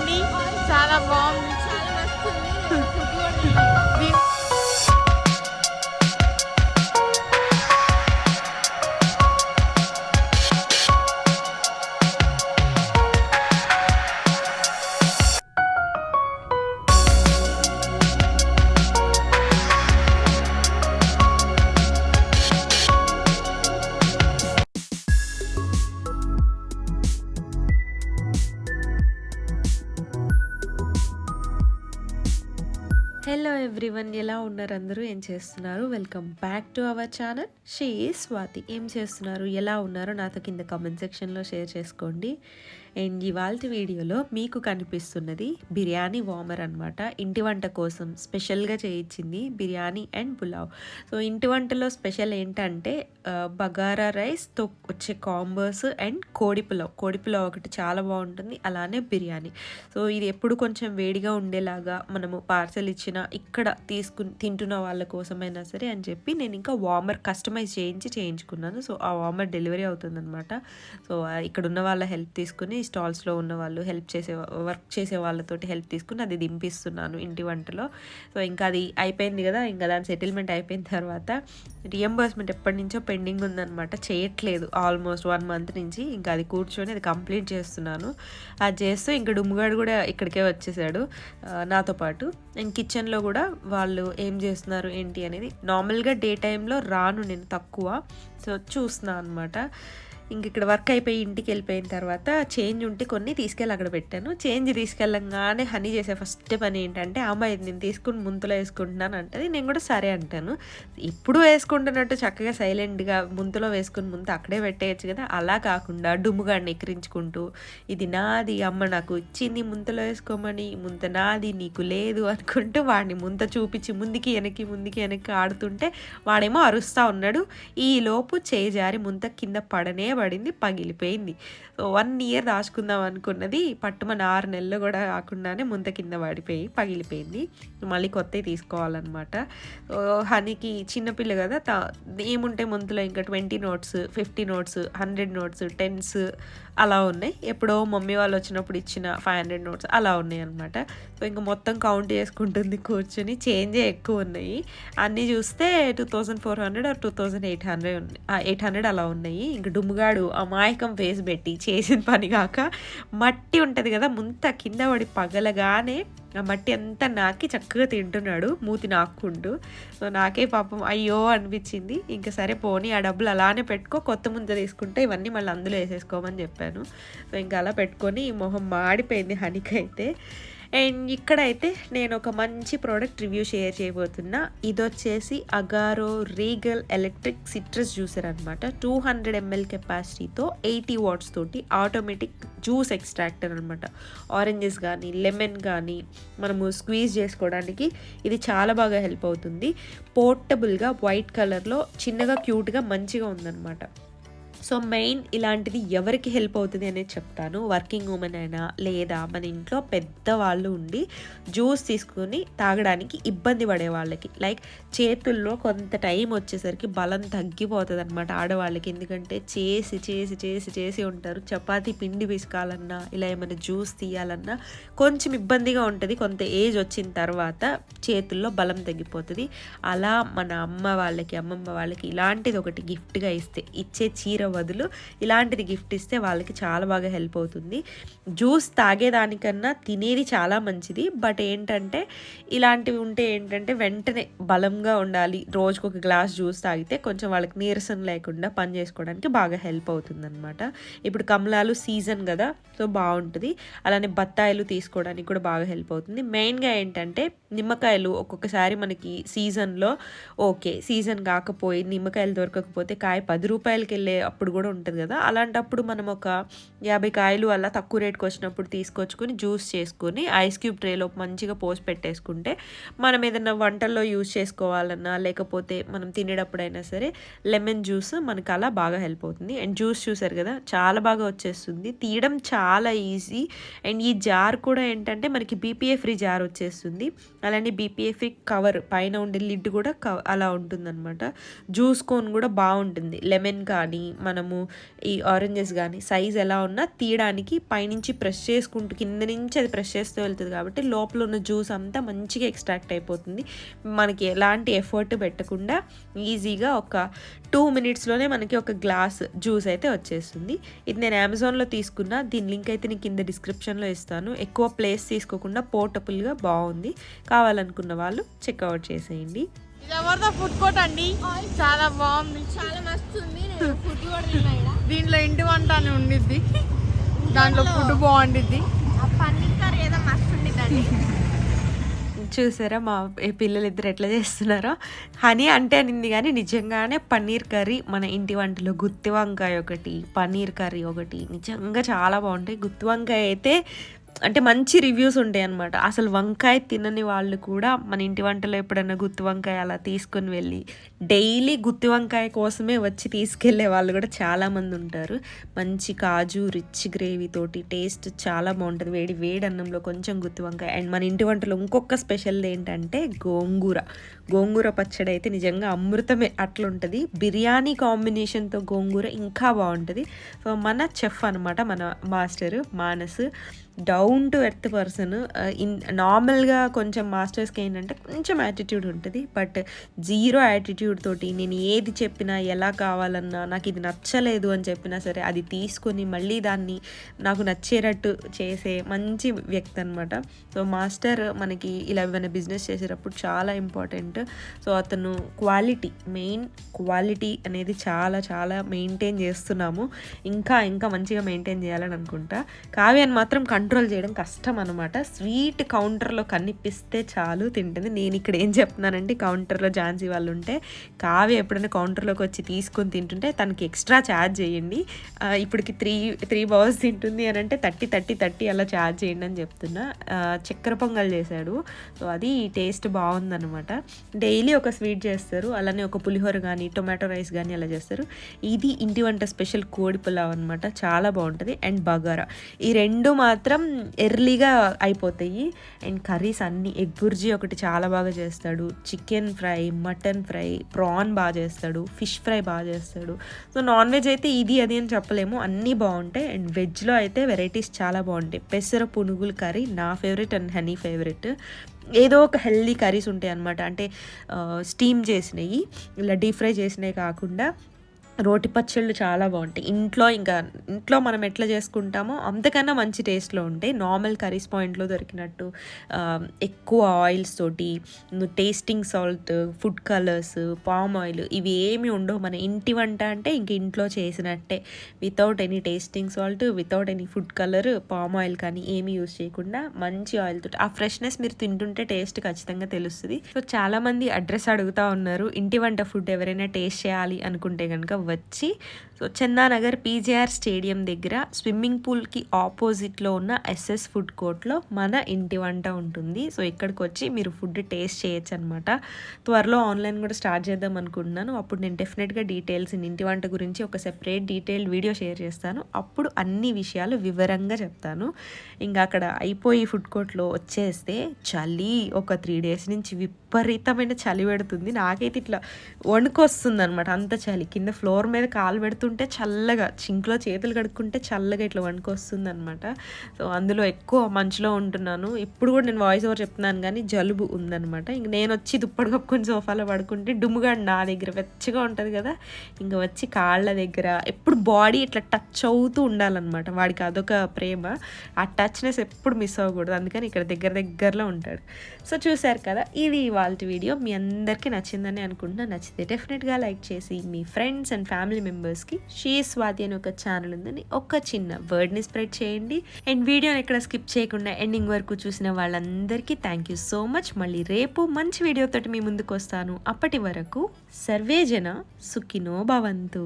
చూడండి చాలా బాగుంది. ఎవ్రీవన్ ఎలా ఉన్నారు? అందరూ ఏం చేస్తున్నారు? Welcome back to our channel. She Swathi. ఏం చేస్తున్నారు? ఎలా ఉన్నారో? నాతో కింద కామెంట్ సెక్షన్లో షేర్ చేసుకోండి. అండ్ ఇవాళ వీడియోలో మీకు కనిపిస్తున్నది బిర్యానీ వామర్ అనమాట ఇంటి వంట కోసం స్పెషల్గా చేయించింది బిర్యానీ అండ్ పులావ్. సో ఇంటి వంటలో స్పెషల్ ఏంటంటే బగారా రైస్తో వచ్చే కాంబోస్ అండ్ కోడి పులావ్. కోడి పులావ్ ఒకటి చాలా బాగుంటుంది అలానే బిర్యానీ. సో ఇది ఎప్పుడు కొంచెం వేడిగా ఉండేలాగా మనము పార్సల్ ఇచ్చిన ఇక్కడ తీసుకుని తింటున్న వాళ్ళ కోసమైనా సరే అని చెప్పి నేను ఇంకా వామర్ కస్టమైజ్ చేయించి చేయించుకున్నాను. సో ఆ వామర్ డెలివరీ అవుతుందన్నమాట. సో ఇక్కడ ఉన్న వాళ్ళ హెల్ప్ తీసుకుని స్టాల్స్లో ఉన్న వాళ్ళు హెల్ప్ చేసే వర్క్ చేసే వాళ్ళతో హెల్ప్ తీసుకుని అది దింపిస్తున్నాను ఇంటి వంటలో. సో ఇంకా అది అయిపోయింది కదా ఇంకా దాని సెటిల్మెంట్ అయిపోయిన తర్వాత రియంబర్స్మెంట్ ఎప్పటి నుంచో పెండింగ్ ఉందనమాట చేయట్లేదు. ఆల్మోస్ట్ వన్ మంత్ నుంచి ఇంకా అది కూర్చొని అది కంప్లీట్ చేస్తున్నాను. అది చేస్తూ ఇంకా డుమ్ముగాడు కూడా ఇక్కడికే వచ్చేసాడు నాతో పాటు. అండ్ కిచెన్లో కూడా వాళ్ళు ఏం చేస్తున్నారు ఏంటి అనేది నార్మల్గా డే టైంలో రాను నేను తక్కువ. సో చూస్తున్నాను అనమాట ఇంక ఇక్కడ వర్క్ అయిపోయి ఇంటికి వెళ్ళిపోయిన తర్వాత చేంజ్ ఉంటే కొన్ని తీసుకెళ్ళి అక్కడ పెట్టాను. చేంజ్ తీసుకెళ్ళంగానే హనీ చేసే ఫస్ట్ పని ఏంటంటే అమ్మాయి నేను తీసుకుని ముంతలో వేసుకుంటున్నాను అంటది. నేను కూడా సరే అంటాను. ఇప్పుడు వేసుకుంటున్నట్టు చక్కగా సైలెంట్గా ముంతలో వేసుకుని ముంత అక్కడే పెట్టేయచ్చు కదా. అలా కాకుండా డుమ్ముగాడిని నెక్కిరించుకుంటూ ఇది నాది అమ్మ నాకు ఇచ్చింది ముంతలో వేసుకోమని ముంత నాది నీకు లేదు అనుకుంటూ వాడిని ముంత చూపించి ముందుకి వెనక్కి ముందుకి వెనక్కి ఆడుతుంటే వాడేమో అరుస్తూ ఉన్నాడు. ఈ లోపు ముంత కింద పడనే పడింది పగిలిపోయింది. సో వన్ ఇయర్ దాచుకుందాం అనుకున్నది పట్టుమని ఆరు నెలలు కూడా కాకుండానే ముంత కింద పడిపోయి పగిలిపోయింది. మళ్ళీ కొత్తవి తీసుకోవాలన్నమాట. సో హనీకి చిన్నపిల్ల కదా తా ఏముంటే ముంతలో ఇంకా twenty notes fifty notes hundred notes tens అలా ఉన్నాయి. ఎప్పుడో మమ్మీ వాళ్ళు వచ్చినప్పుడు ఇచ్చిన ఫైవ్ హండ్రెడ్ నోట్స్ అలా ఉన్నాయి అనమాట సో ఇంకా మొత్తం కౌంట్ చేసుకుంటుంది కూర్చొని. చేంజే ఎక్కువ ఉన్నాయి. అన్నీ చూస్తే two thousand four hundred or two thousand eight hundred ఉన్నాయి ఎయిట్ హండ్రెడ్ అలా ఉన్నాయి. ఇంకా పిల్లాడు అమాయకం ఫేస్ పెట్టి చేసిన పని కాక మట్టి ఉంటుంది కదా ముంత కింద పడి పగలగానే ఆ మట్టి అంతా నాకి చక్కగా తింటున్నాడు మూతి నాక్కుంటూ సో నాకే పాపం అయ్యో అనిపించింది. ఇంకా సరే పోనీ ఆ డబ్బులు అలానే పెట్టుకో కొత్త ముంత తీసుకుంటే ఇవన్నీ మళ్ళీ అందులో వేసేసుకోమని చెప్పాను. సో ఇంకా అలా పెట్టుకొని ఈ మొహం మాడిపోయింది హనీకి అయితే అండ్ ఇక్కడైతే నేను ఒక మంచి ప్రోడక్ట్ రివ్యూ షేర్ చేయబోతున్నా. ఇది వచ్చేసి Agaro Regal electric citrus juicer అనమాట టూ హండ్రెడ్ ఎంఎల్ కెపాసిటీతో ఎయిటీ వాట్స్ తోటి ఆటోమేటిక్ జ్యూస్ ఎక్స్ట్రాక్టర్ అనమాట ఆరెంజెస్ కానీ లెమన్ కానీ మనము స్క్వీజ్ చేసుకోవడానికి ఇది చాలా బాగా హెల్ప్ అవుతుంది. పోర్టబుల్గా వైట్ కలర్లో చిన్నగా క్యూట్గా మంచిగా ఉందన్నమాట. సో మెయిన్ ఇలాంటిది ఎవరికి హెల్ప్ అవుతుంది అనేది చెప్తాను. వర్కింగ్ ఉమెన్ అయినా లేదా మన ఇంట్లో పెద్దవాళ్ళు ఉండి జ్యూస్ తీసుకుని తాగడానికి ఇబ్బంది పడే వాళ్ళకి లైక్ చేతుల్లో కొంత టైం వచ్చేసరికి బలం తగ్గిపోతుంది అనమాట ఆడవాళ్ళకి. ఎందుకంటే చేసి చేసి చేసి చేసి ఉంటారు. చపాతీ పిండి పిసుకాలన్నా ఇలా ఏమైనా జ్యూస్ తీయాలన్నా కొంచెం ఇబ్బందిగా ఉంటుంది. కొంత ఏజ్ వచ్చిన తర్వాత చేతుల్లో బలం తగ్గిపోతుంది. అలా మన అమ్మ వాళ్ళకి అమ్మమ్మ వాళ్ళకి ఇలాంటిది ఒకటి గిఫ్ట్గా ఇస్తే ఇచ్చే చీర బదులు ఇలాంటిది గిఫ్ట్ ఇస్తే వాళ్ళకి చాలా బాగా హెల్ప్ అవుతుంది. జ్యూస్ తాగేదానికన్నా తినేది చాలా మంచిది. బట్ ఏంటంటే ఇలాంటివి ఉంటే ఏంటంటే వెంటనే బలంగా ఉండాలి. రోజుకు ఒక గ్లాస్ జ్యూస్ తాగితే కొంచెం వాళ్ళకి నీరసం లేకుండా పని చేసుకోవడానికి బాగా హెల్ప్ అవుతుంది అనమాట ఇప్పుడు కమలాలు సీజన్ కదా సో బాగుంటుంది. అలానే బత్తాయిలు తీసుకోవడానికి కూడా బాగా హెల్ప్ అవుతుంది. మెయిన్గా ఏంటంటే నిమ్మకాయలు ఒక్కొక్కసారి మనకి సీజన్లో ఓకే సీజన్ కాకపోయి నిమ్మకాయలు దొరకకపోతే కాయ పది రూపాయలకి వెళ్ళే అప్పుడు కూడా ఉంటుంది కదా. అలాంటప్పుడు మనం ఒక యాభై కాయలు అలా తక్కువ రేట్కి వచ్చినప్పుడు తీసుకొచ్చుకొని జ్యూస్ చేసుకొని ఐస్ క్యూబ్ ట్రేలో మంచిగా పోసి పెట్టేసుకుంటే మనం ఏదైనా వంటల్లో యూజ్ చేసుకోవాలన్నా లేకపోతే మనం తినేటప్పుడైనా సరే లెమన్ జ్యూస్ మనకు అలా బాగా హెల్ప్ అవుతుంది. అండ్ జ్యూస్ చూసారు కదా చాలా బాగా వచ్చేస్తుంది. తీయడం చాలా ఈజీ. అండ్ ఈ జార్ కూడా ఏంటంటే మనకి బీపీఏ ఫ్రీ జార్ వచ్చేస్తుంది. అలానే బీపీఏ ఫ్రీ కవర్ పైన ఉండే లిడ్ కూడా కవ అలా ఉంటుందన్నమాట. జ్యూస్ కోన్ కూడా బాగుంటుంది. లెమన్ కానీ మనము ఈ ఆరెంజెస్ కానీ సైజ్ ఎలా ఉన్నా తీయడానికి పైనుంచి ప్రెస్ చేసుకుంటూ కింద నుంచి అది ప్రెస్ చేస్తూ వెళ్తుంది కాబట్టి లోపల ఉన్న జ్యూస్ అంతా మంచిగా ఎక్స్ట్రాక్ట్ అయిపోతుంది. మనకి ఎలాంటి ఎఫర్ట్ పెట్టకుండా ఈజీగా ఒక టూ మినిట్స్లోనే మనకి ఒక గ్లాస్ జ్యూస్ అయితే వచ్చేస్తుంది. ఇది నేను అమెజాన్లో తీసుకున్న దీని లింక్ అయితే నేను కింద డిస్క్రిప్షన్లో ఇస్తాను. ఎక్కువ ప్లేస్ తీసుకోకుండా పోర్టబుల్గా బాగుంది. కావాలనుకున్న వాళ్ళు చెక్అవుట్ చేసేయండి. ఇది ఎవరిదో ఫుడ్ కోర్ట్ అండి. చాలా బాగుంది. చాలా మస్తు ఉంది ఫుడ్ కూడా తిన్నా ఈడ. దీంట్లో ఇంటి వంట అని ఉండిద్ది. దాంట్లో ఫుడ్ బాగుండిద్ది. ఆ పన్నీర్ కర్రీ ఏదో మస్తు ఉండిద్దండి చూసారా మా పిల్లలు ఇద్దరు ఎట్లా చేస్తున్నారో? హనీ అంటే అనింది కానీ నిజంగానే పన్నీర్ కర్రీ మన ఇంటి వంటలో గుత్తి వంకాయ ఒకటి పన్నీర్ కర్రీ ఒకటి నిజంగా చాలా బాగుంటాయి. గుత్తి వంకాయ అయితే అంటే మంచి రివ్యూస్ ఉంటాయి అనమాట అసలు వంకాయ తినని వాళ్ళు కూడా మన ఇంటి వంటలో ఎప్పుడైనా గుత్తి వంకాయ అలా తీసుకొని వెళ్ళి డైలీ గుత్తి వంకాయ కోసమే వచ్చి తీసుకెళ్ళే వాళ్ళు కూడా చాలామంది ఉంటారు. మంచి కాజు రిచ్ గ్రేవీతోటి టేస్ట్ చాలా బాగుంటుంది. వేడి వేడి అన్నంలో కొంచెం గుత్తి వంకాయ. అండ్ మన ఇంటి వంటలో ఇంకొక స్పెషల్ ఏంటంటే గోంగూర. గోంగూర పచ్చడి అయితే నిజంగా అమృతమే అట్లుంటుంది. బిర్యానీ కాంబినేషన్తో గోంగూర ఇంకా బాగుంటుంది. సో మన చెఫ్ అనమాట మన master Manas. Down to earth person in నార్మల్గా కొంచెం మాస్టర్స్కి ఏంటంటే కొంచెం యాటిట్యూడ్ ఉంటుంది. బట్ జీరో యాటిట్యూడ్ తోటి నేను ఏది చెప్పినా ఎలా కావాలన్నా నాకు ఇది నచ్చలేదు అని చెప్పినా సరే అది తీసుకొని మళ్ళీ దాన్ని నాకు నచ్చేటట్టు చేసే మంచి వ్యక్తి అనమాట సో మాస్టర్ మనకి ఇలా ఏమైనా బిజినెస్ చేసేటప్పుడు చాలా ఇంపార్టెంట్. సో అతను క్వాలిటీ మెయిన్ క్వాలిటీ అనేది చాలా చాలా మెయింటైన్ చేస్తున్నాము. ఇంకా ఇంకా మంచిగా మెయింటైన్ చేయాలని అనుకుంటా. కావ్యాన్ని మాత్రం కంట్రోల్ చేయడం కష్టం అనమాట స్వీట్ కౌంటర్లో కనిపిస్తే చాలు తింటుంది. నేను ఇక్కడ ఏం చెప్తున్నానంటే కౌంటర్లో ఝాన్సీ వాళ్ళు ఉంటే కావ్య ఎప్పుడైనా కౌంటర్లోకి వచ్చి తీసుకొని తింటుంటే తనకి ఎక్స్ట్రా ఛార్జ్ చేయండి. ఇప్పటికి త్రీ త్రీ బవర్స్ తింటుంది అని అంటే థర్టీ థర్టీ థర్టీ అలా ఛార్జ్ చేయండి అని చెప్తున్నా. చక్కెర పొంగల్ చేశాడు. సో అది టేస్ట్ బాగుందనమాట డైలీ ఒక స్వీట్ చేస్తారు. అలానే ఒక పులిహోర కానీ టొమాటో రైస్ కానీ అలా చేస్తారు. ఇది ఇంటి వంట స్పెషల్ కోడి పులావ్ అనమాట చాలా బాగుంటుంది. అండ్ బగారా. ఈ రెండు మాత్రం ఎర్లీగా అయిపోతాయి. అండ్ కర్రీస్ అన్ని ఎగ్ బుర్జీ ఒకటి చాలా బాగా చేస్తాడు. Chicken fry mutton fry prawn బాగా చేస్తాడు. ఫిష్ ఫ్రై బాగా చేస్తాడు. సో నాన్ వెజ్ అయితే ఇది అది అని చెప్పలేము. అన్నీ బాగుంటాయి. అండ్ వెజ్లో అయితే వెరైటీస్ చాలా బాగుంటాయి. పెసర పునుగులు కర్రీ నా ఫేవరెట్ అండ్ హనీ ఫేవరెట్. ఏదో ఒక హెల్దీ కర్రీస్ ఉంటాయి అనమాట అంటే స్టీమ్ చేసినవి ఇలా డీప్ ఫ్రై చేసినవి కాకుండా రోటి పచ్చళ్ళు చాలా బాగుంటాయి. ఇంట్లో ఇంకా ఇంట్లో మనం ఎట్లా చేసుకుంటామో అంతకన్నా మంచి టేస్ట్లో ఉంటాయి. నార్మల్ కర్రీస్ పాయింట్లో దొరికినట్టు ఎక్కువ ఆయిల్స్ తోటి tasting salt food colours palm oil ఇవి ఏమి ఉండవు. మన ఇంటి వంట అంటే ఇంక ఇంట్లో చేసినట్టే. Without any tasting salt without any food colour palm oil కానీ ఏమి యూజ్ చేయకుండా మంచి ఆయిల్ తోటి. ఆ ఫ్రెష్నెస్ మీరు తింటుంటే టేస్ట్ ఖచ్చితంగా తెలుస్తుంది. సో చాలా మంది అడ్రస్ అడుగుతా ఉన్నారు ఇంటి వంట ఫుడ్ ఎవరైనా టేస్ట్ చేయాలి అనుకుంటే కనుక వచ్చి సో చందానగర్ పీజేఆర్ స్టేడియం దగ్గర స్విమ్మింగ్ పూల్కి ఆపోజిట్లో ఉన్న ఎస్ఎస్ ఫుడ్ కోర్ట్లో మన ఇంటి వంట ఉంటుంది. సో ఇక్కడికి వచ్చి మీరు ఫుడ్ టేస్ట్ చేయొచ్చు అనమాట త్వరలో ఆన్లైన్ కూడా స్టార్ట్ చేద్దాం అనుకుంటున్నాను. అప్పుడు నేను డెఫినెట్గా డీటెయిల్స్ ఇంటి వంట గురించి ఒక సెపరేట్ డీటెయిల్ వీడియో షేర్ చేస్తాను. అప్పుడు అన్ని విషయాలు వివరంగా చెప్తాను. ఇంకా అక్కడ అయిపోయి ఫుడ్ కోర్ట్లో వచ్చేస్తే చలి ఒక త్రీ డేస్ నుంచి విపరీతమైన చలి పెడుతుంది. నాకైతే ఇట్లా వణుకొస్తుంది అనమాట అంత చలి. కింద ఫ్లోర్ మీద కాలు పెడుతుంటే చల్లగా చింక్లో చేతులు కడుక్కుంటే చల్లగా ఇట్లా వణుకొస్తుంది అనమాట సో అందులో ఎక్కువ మంచులో ఉంటున్నాను. ఇప్పుడు కూడా నేను వాయిస్ ఓవర్ చెప్తున్నాను కానీ జలుబు ఉందనమాట ఇంక నేను వచ్చి దుప్పటి కప్పుకొని సోఫాలో పడుకుంటే డుమ్ముగాడు నా దగ్గర వెచ్చగా ఉంటుంది కదా ఇంక వచ్చి కాళ్ళ దగ్గర ఎప్పుడు బాడీ ఇట్లా టచ్ అవుతూ ఉండాలన్నమాట. వాడికి అదొక ప్రేమ. ఆ టచ్నెస్ ఎప్పుడు మిస్ అవ్వకూడదు. అందుకని ఇక్కడ దగ్గర దగ్గరలో ఉంటాడు. సో చూశారు కదా ఇది వాళ్ళ వీడియో మీ అందరికీ నచ్చిందని అనుకుంటున్నా. నచ్చితే డెఫినెట్గా లైక్ చేసి మీ ఫ్రెండ్స్ అండ్ ఫ్యామిలీ మెంబర్స్కి షీ స్వాతి అని ఒక ఛానల్ ఉందని ఒక చిన్న వర్డ్ని స్ప్రెడ్ చేయండి. అండ్ వీడియోని ఎక్కడ స్కిప్ చేయకుండా ఎండింగ్ వరకు చూసిన వాళ్ళందరికీ థ్యాంక్ యూ సో మచ్ మళ్ళీ రేపు మంచి వీడియోతోటి మీ ముందుకు వస్తాను. అప్పటి వరకు సర్వేజన సుఖినో భవంతు.